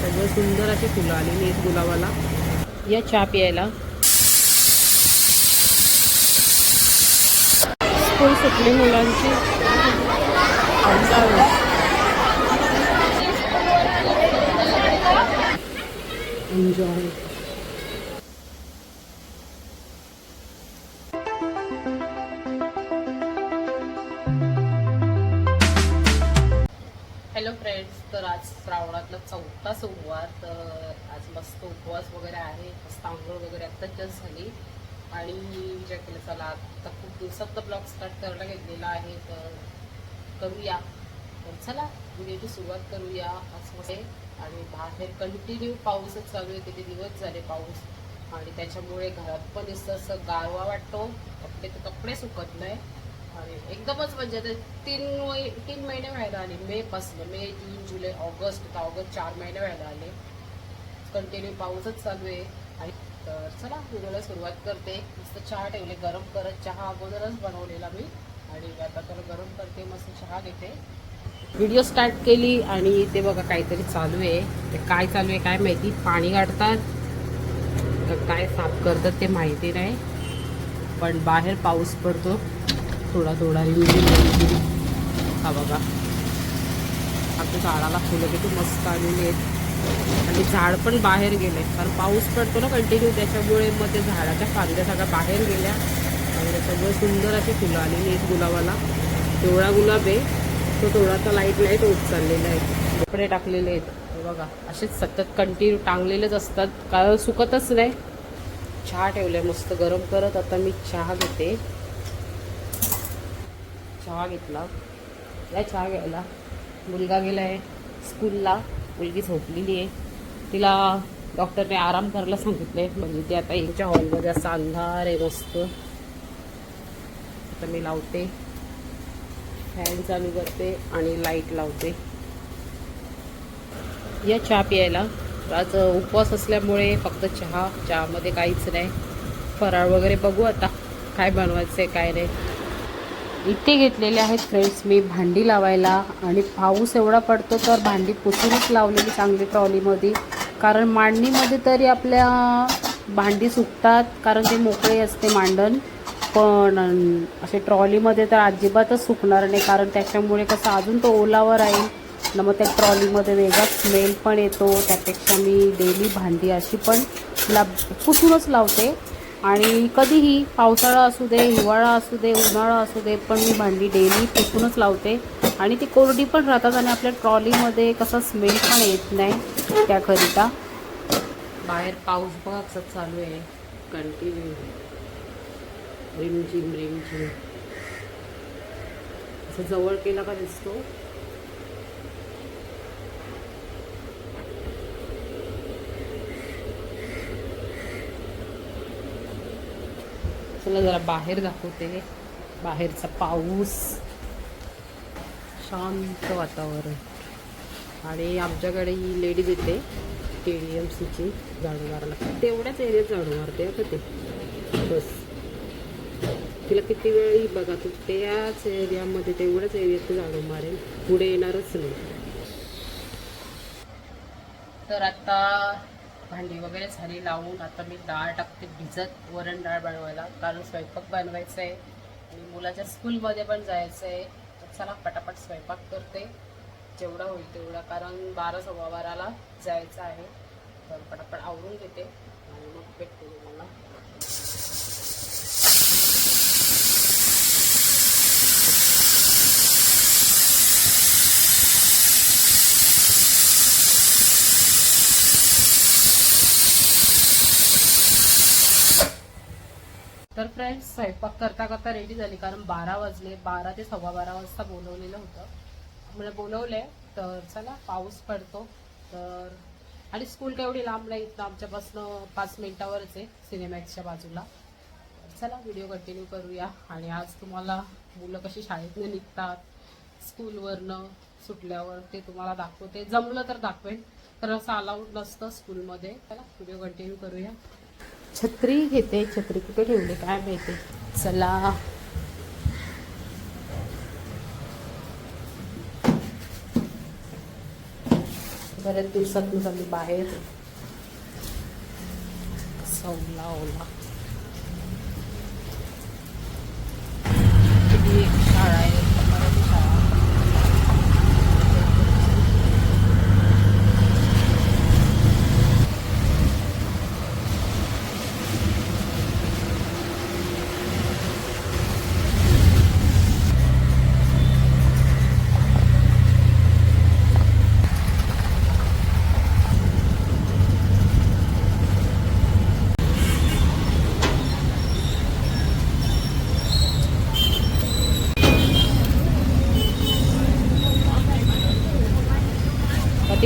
सगळं सुंदर अशी फुलं आलेली आहेत गुलाबाला. या चहा प्यायला. स्कूल सुटली मुलांची. एन्जॉय फ्रेंड्स तर आज श्रावणातला चौथा सोमवार तर आज मस्त उपवास वगैरे आहे मस्त आंघोळ वगैरे आत्ता जस्ट झाली. आणि विचार केला चला आता खूप दिवसात ब्लॉग स्टार्ट करायला घेतलेला आहे तर करूया. तर चला व्हिडिओची सुरुवात करूया. आज मध्ये आणि बाहेर कंटिन्यू पाऊसच चालू आहे किती दिवस झाले पाऊस. आणि त्याच्यामुळे घरात पण असं गारवा वाटतो. कपडे तर कपडे सुकत नाही एकदमच म्हणजे ते तीन तीन महिने व्हायला आले. मे पासून मे जून जुलै ऑगस्ट तर ऑगस्ट चार महिने व्हायला आले. कंटिन्यू पाऊसच चालू आहे. आणि तर चला व्हिडिओला सुरुवात करते. मस्त चहा ठेवले गरम करत चहा अगोदरच बनवलेला मी. आणि आता तर गरम करते मस्त चहा घेते. व्हिडिओ स्टार्ट केली आणि ते बघा काहीतरी चालू आहे. ते काय चालू आहे काय माहिती? पाणी काढतात काय साफ करतात ते माहिती नाही. पण बाहेर पाऊस पडतो. थोडा थोडा रिमझिम हा बघा. आमच्या झाडाला फुलं किती मस्त आलेली आहेत. आणि झाड पण बाहेर गेले. कारण पाऊस पडतो ना कंटिन्यू त्याच्यामुळे मग ते झाडाच्या फांद्या सगळ्या बाहेर गेल्या. आणि त्याच्यामुळे सुंदर अशी फुलं आलेली आहेत गुलाबाला. तेवढा गुलाब आहे. तो थोडासा लाइट लाइट होत चाललेला आहे. कपडे टाकलेले आहेत. बघा. असेच सतत कंटिन्यू टांगलेलेच असतात. का सुकतच नाही. चहा ठेवलाय मस्त. गरम करत आता मी चहा घेते. चहा घेतला. या चहा घ्यायला. मुलगा गेला आहे स्कूलला. मुलगी झोपलेली आहे. तिला डॉक्टरने आराम करायला सांगितले म्हणजे ती आता यांच्या हॉलमध्ये असा अंधार आहे मस्त. आता मी लावते. फॅन चालू करते आणि लाइट लावते. या चहा प्यायला. आज उपवास असल्यामुळे फक्त चहा. चहामध्ये काहीच नाही. फराळ वगैरे बघू आता. काय बनवायचं आहे काय नाही. इथे घेतलेले आहेत फ्रेंड्स. मी भांडी लावायला आणि पाऊस एवढा पडतो तर भांडी पुसूनच लावलेली चांगली ट्रॉलीमध्ये. कारण मांडणीमध्ये तरी आपल्या भांडी सुकतात कारण ते मोकळे असते मांडण. पण असे ट्रॉलीमध्ये तर अजिबातच सुकणार नाही कारण त्याच्यामुळे कसं अजून तो ओलावर राहील. न मग त्या ट्रॉलीमध्ये वेगळा स्मेल पण येतो. त्यापेक्षा मी डेली भांडी अशी पण ला पुसूनच लावते. आणि कधीही पावसाळा असू दे हिवाळा असू दे उन्हाळा असू दे पण मी भांडी डेली फेकूनच लावते. आणि ती कोरडी पण राहतात आणि आपल्या ट्रॉलीमध्ये कसा स्मेल पण येत नाही त्याकरिता. बाहेर पाऊस बघा कसं चालू आहे. कंटिन्यू रिमझिम रिमझिम. असं जवळ केला का दिसतो? चला जरा बाहेर दाखवते. बाहेरचा पाऊस. शांत वातावरण. आणि आमच्याकडे ही लेडीज येते. के डी एम सीची झाडू मारायला. तेवढ्याच एरियात झाडू मारते का ते? बस. तिला किती वेळ बघा तू त्याच एरियामध्ये तेवढ्याच एरियात ते झाडू मारेल. पुढे येणारच नाही. तर आता भांडी वगैरे झाली लावून आता मी डाळ टाकते भिजत वरण डाळ बनवायला. कारण स्वयंपाक बनवायचा आहे आणि मुलाच्या स्कूलमध्ये पण जायचं आहे. तर चला पटापट स्वयंपाक करते. जेवढा होईल तेवढा कारण बारा सव्वा बाराला जायचं आहे. तर पटापट आवरून घेते आणि मग भेटते तुम्हाला. तर फ्रेंड्स स्वयंपाक करता करता रेडी झाली. कारण बारा वाजले बारा ते सव्वा बारा वाजता बोलवलेलं होतं. म्हणजे बोलवले तर चला पाऊस पडतो. तर आणि स्कूल केवढी लांब नाही इथं आमच्यापासनं पाच मिनिटावरच आहे सिनेमॅक्सच्या बाजूला. चला व्हिडिओ कंटिन्यू करूया. आणि आज तुम्हाला मुलं कशी शाळेतनं निघतात स्कूलवरनं सुटल्यावर ते तुम्हाला दाखवते. जमलं तर दाखवेन तर असं अलाउड नसतं स्कूलमध्ये चला व्हिडिओ कंटिन्यू करूया. छत्री घेते छत्री कुठे ठेवली काय माहिती? चला. बऱ्याच दिवसात मी बाहेर. सवला ओला.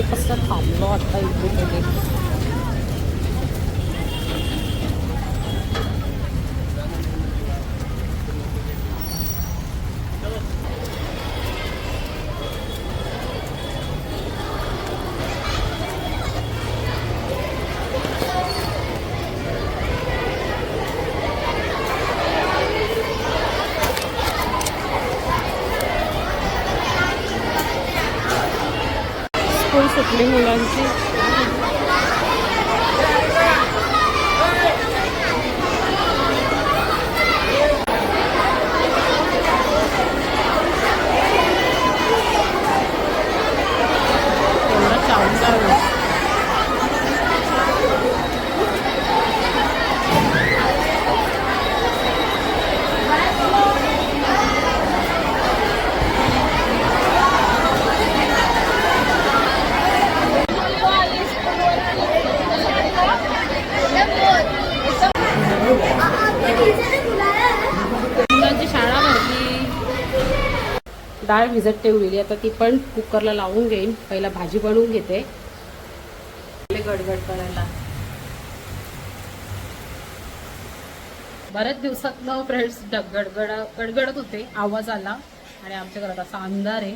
ที่พัสดุหอมรอดไปดูเลน सुटली मुलांची एवढा चावला आहे. मुलांची शाळा भरली डाळ भिजत ठेवलेली आता ती पण कुकरला लावून घेईन. पहिला भाजी बनवून घेते. गडगड करायला. बऱ्याच दिवसात न फ्रेंड्स गडगड गडगडत होते. आवाज आला. आणि आमच्या घरात असा अंधार आहे.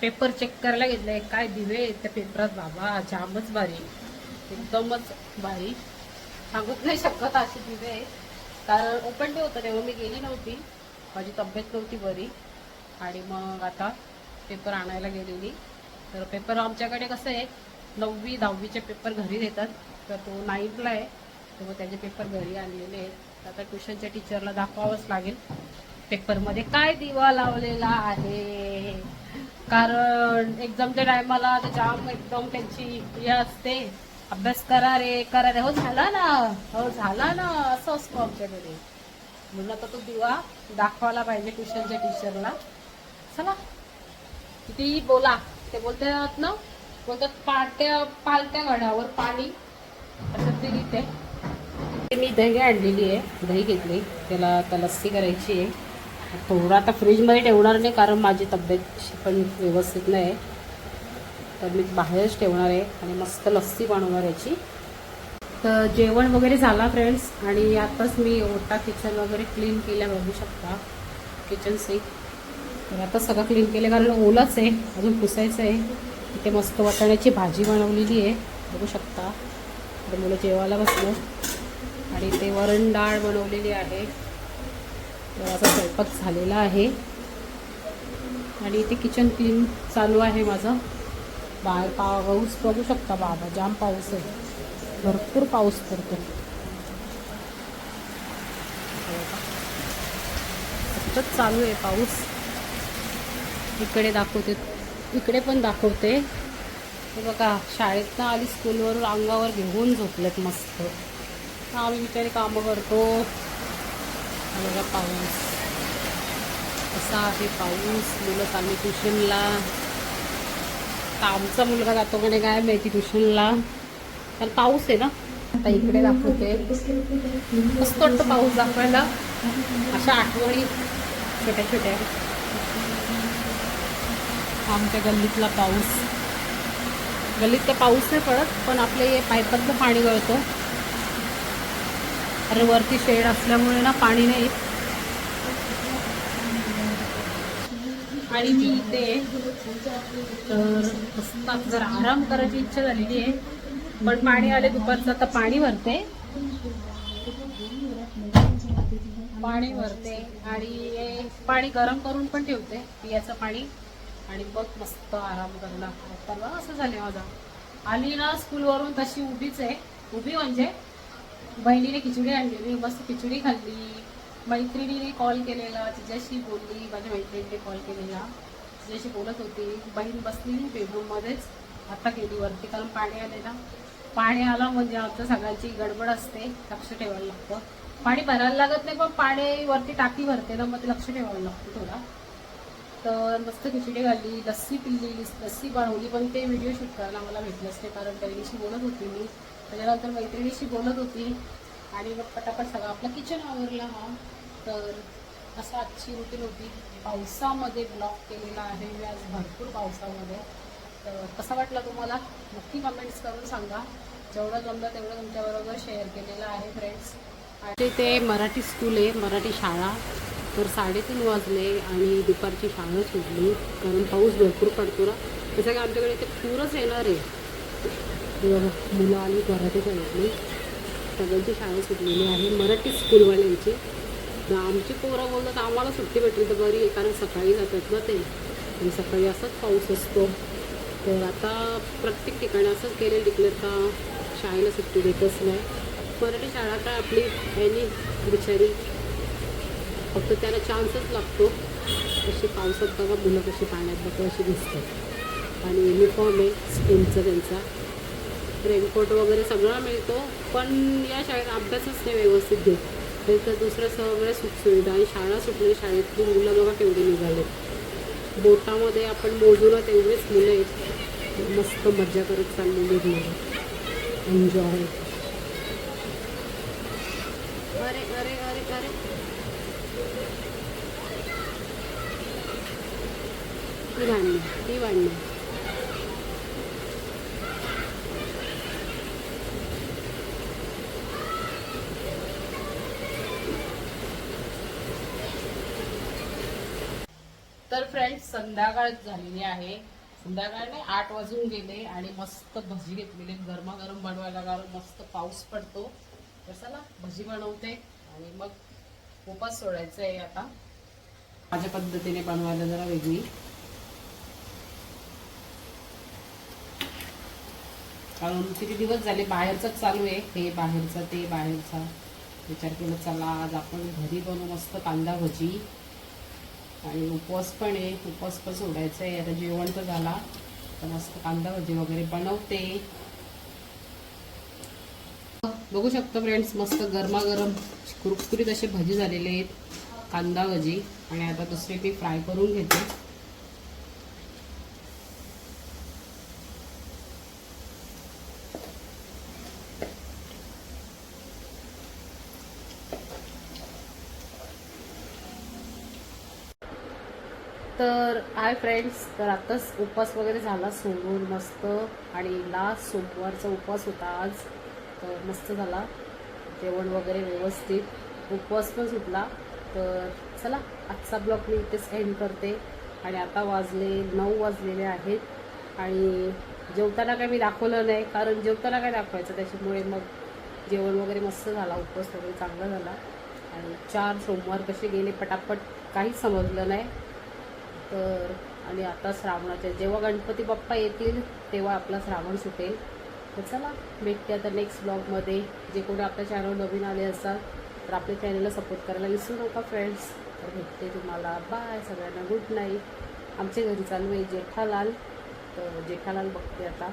पेपर चेक करायला घेतले काय दिवे त्या पेपरात बाबा जामच भारी एकदमच भारी. सांगूच नाही शकत अशी दिवे कारण ओपन डे होतं तेव्हा मी गेली नव्हती. माझी तब्येत नव्हती बरी. आणि मग आता पेपर आणायला गेलेली. तर पेपर आमच्याकडे कसं आहे नववी दहावीचे पेपर घरी देतात. तर तो नाईनला आहे. तर मग त्याचे पेपर घरी आणलेले आहेत. आता ट्युशनच्या टीचरला दाखवावंच लागेल पेपरमध्ये काय दिवा लावलेला आहे. कारण एक्झामच्या टायमाला तर जाम एकदम त्यांची हे असते. अभ्यास करा रे करा रे. हो झाला ना. हो झाला ना. असं असतो आमच्याकडे. म्हणून आता तो दिवा दाखवायला पाहिजे ट्युशनच्या टीचरला. चला कितीही बोला. ते बोलतात ना बोलतात पाट्या पालत्या घडावर पाणी. असं ते लिहिते ते मी दही आणलेली आहे. दही घेतली. त्याला आता लस्सी करायची आहे. थोडं आता फ्रीजमध्ये ठेवणार नाही कारण माझी तब्येत पण व्यवस्थित नाही. आहे तर मी बाहेरच ठेवणार आहे आणि मस्त लस्सी बनवणार याची. तर जेवण वगैरे झाला फ्रेंड्स आणि आताच मी ओटा किचन वगैरे क्लीन केल्या बघू शकता. किचन सिंक तर आता सगळं क्लीन केलं कारण ओलंच आहे अजून पुसायचं आहे. इथे मस्त वाटाण्याची भाजी बनवलेली आहे. बघू शकता. तर मुलं जेवायला बसलो. आणि ते वरण डाळ बनवलेली आहे. तर असा स्वयंपाक झालेला आहे. आणि इथे किचन क्लीन चालू आहे माझं. बाहेर पाऊस बघू शकता बाबा जाम पाऊस आहे. भरपूर पाऊस पडतो. सतत चालू आहे पाऊस. इकडे दाखवते. इकडे पण दाखवते. हे बघा शाळेतनं आली स्कूलवरून अंगावर घेऊन झोपलेत मस्त. आम्ही बिचारी कामं करतो. बघा पाऊस. असा आहे पाऊस? मुलं चालली ट्युशनला. आमचा मुलगा जातो म्हणे काय माहिती ट्युशनला. तर पाऊस आहे ना. आता इकडे दाखवते. मस्त वाटतं पाऊस दाखवायला. अशा आठवणी छोट्या छोट्या आमच्या गल्लीतला पाऊस. गल्लीत तर पाऊस नाही पडत पण आपले हे पायपातलं पाणी गळतं. अरे वरती शेड असल्यामुळे ना पाणी नाही आणि मी इथे तर जरा आराम करायची इच्छा झालेली आहे पण पाणी आले दुपारचं आता पाणी भरते. पाणी भरते आणि पाणी गरम करून पण ठेवते पियाचं पाणी. आणि बघ मस्त आराम करणार तर असं झाले माझा. आली ना स्कूलवरून तशी उभीच आहे. उभी म्हणजे बहिणीने खिचडी आणलेली मस्त खिचडी खाल्ली. मैत्रिणीने कॉल केलेला तिच्याशी बोलली माझ्या मैत्रिणीने कॉल केलेला. तिच्याशी बोलत होती. बहीण बसली बेडरूममध्येच आता गेली वरती कारण पाणी आले ना. पाणी आलं म्हणजे आमचं सगळ्यांची गडबड असते. लक्ष ठेवायला लागतं. पाणी भरायला लागत नाही पण पाणी वरती टाकी भरते ना मग ते लक्ष ठेवायला लागतं थोडा. तर मस्त खिचडी घालली लस्सी पिल्ली लस्सी बनवली पण ते व्हिडिओ शूट करायला मला भेटलंच नाही कारण बहिणीशी बोलत होती मी. त्याच्यानंतर मैत्रिणीशी बोलत होती आणि मग पटापट सगळं आपलं किचन आवरला हा. तर असं आजची रुटीन होती. पावसामध्ये ब्लॉक केलेला आहे मी आज भरपूर पावसामध्ये. तर कसा वाटला तुम्हाला? नक्की कमेंट्स करून सांगा. जेवढं जमलं तेवढं तुमच्याबरोबर शेअर केलेलं आहे फ्रेंड्स आणि ते मराठी स्कूल आहे मराठी शाळा. तर साडेतीन वाजले आणि दुपारची शाळा सुटली कारण पाऊस भरपूर पडतो ना. तसं काय आमच्याकडे ते पूरच येणार आहे. मुलं आली मराठी शाळेतली सगळ्यांची शाळा सुटलेली आहे. मराठी स्कूलवाल्यांची. तर आमची पोरं बोलतात आम्हाला सुट्टी भेटली तर बरी आहे कारण सकाळी जातात ना ते. आणि सकाळी असाच पाऊस असतो. तर आता प्रत्येक ठिकाणी असंच केलेलं डिक्लेअर का शाळेला सुट्टी देतच नाही. मराठी शाळा काय आपली ह्यानी बिचारी. फक्त त्याला चान्सच लागतो. अशी पावसात बघा मुलं कशी पाण्यात बघा अशी दिसतात. आणि युनिफॉर्म आहे स्कूलचा त्यांचा. रेनकोट वगैरे सगळा मिळतो पण या शाळेत अभ्यासच नाही व्यवस्थित घेत. तर दुसऱ्या सगळ्या सुखसुविधा आणि शाळा सुटली शाळेतली मुलं बघा केवढी निघाले बोटामध्ये आपण मोजूला तेवढेच मुलं आहेत. मस्त मज्जा करत चाललेली मुलं. एन्जॉय अरे अरे अरे अरे. ती ती तर फ्रेंड्स संध्याकाळ झालेली आहे. संध्याकाळ आठ वाजून गेले आणि मस्त भजी घेतलेली गरमागरम बनवायला कारण मस्त पाऊस पडतो. तर चला भजी बनवते आणि मग उपास सोडायचं आहे आता. माझ्या पद्धतीने बनवायला जरा वेगळी. कारण किती दिवस झाले बाहेरचंच चालू आहे. हे बाहेरचं ते बाहेरचा. विचार केला चला आज आपण घरी बनवू मस्त कांदा भजी. आणि उपवास पण आहे. उपवास पण सोडायचा आहे. आता जेवण तर झाला. तर मस्त कांदा भजी वगैरे बनवते. बघू शकतो फ्रेंड्स मस्त गरमागरम कुरकुरीत असे भजी झालेले आहेत कांदा भजी आणि आता दुसरी मी फ्राय करून घेते. तर हाय फ्रेंड्स तर आताच उपवास वगैरे झाला सोडून मस्त आणि लास्ट सोमवारचा उपवास होता आज. तर मस्त झाला. जेवण वगैरे व्यवस्थित. उपवास पण सुटला. तर चला आजचा ब्लॉग मी इथेच एंड करते. आणि आता वाजले नऊ वाजलेले आहेत. आणि जेवताना काय मी दाखवलं नाही कारण जेवताना काय दाखवायचं? त्याच्यामुळे मग जेवण वगैरे मस्त झाला उपवास वगैरे चांगला झाला. आणि चार सोमवार कसे गेले पटापट काहीच समजलं नाही. तर आणि आता श्रावणाच्या जेव्हा गणपती बाप्पा येतील तेव्हा आपला श्रावण सुटेल. तर चला भेटते आता नेक्स्ट ब्लॉगमध्ये जे कोणी आपल्या चॅनल नवीन आले असतात तर आपल्या चॅनलला सपोर्ट करायला विसरू नका फ्रेंड्स तर भेटते तुम्हाला. बाय सगळ्यांना. गुड नाईट आमच्या घरी चालू आहे जेठालाल. तर जेठालाल बघते आता.